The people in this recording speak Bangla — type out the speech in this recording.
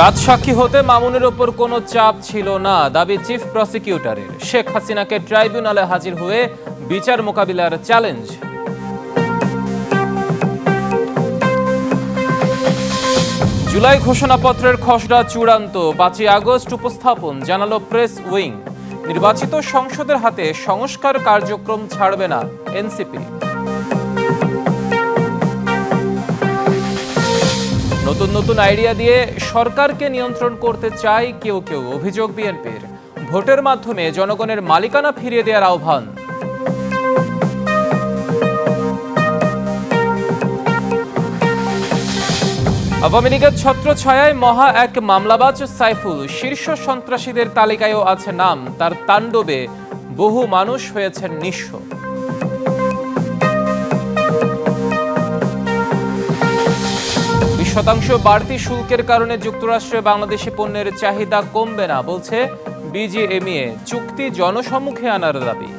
রাজসাক্ষী হতে মামুনের ওপর কোনো চাপ ছিল না, দাবি চিফ প্রসিকিউটরের। শেখ হাসিনাকে ট্রাইব্যুনালে হাজির হয়ে বিচার মোকাবিলার চ্যালেঞ্জ। জুলাই ঘোষণাপত্রের খসড়া চূড়ান্ত, পাঁচই আগস্ট উপস্থাপন, জানালো প্রেস উইং। নির্বাচিত সংসদের হাতে সংস্কার কার্যক্রম ছাড়বে না, এনসিপি। নতুন নতুন আইডিয়া দিয়ে সরকারকে নিয়ন্ত্রণ করতে চায় কেউ কেউ অভিযোগ বিএনপির। ভোটের মাধ্যমে জনগণের মালিকানা ফিরিয়ে দেওয়ার আহ্বান। আওয়ামী লীগের ছত্রছায়ায় মহা এক মামলাবাজ সাইফুল, শীর্ষ সন্ত্রাসীদের তালিকায়ও আছে নাম। তার তাণ্ডবে বহু মানুষ হয়েছেন নিঃস্ব। শতাংশ বাড়তি শুল্কের কারণে যুক্তরাষ্ট্রে বাংলাদেশি পণ্যের চাহিদা কমবে না, বলছে বিজিএমইএ। চুক্তি জনসম্মুখে আনার দাবি।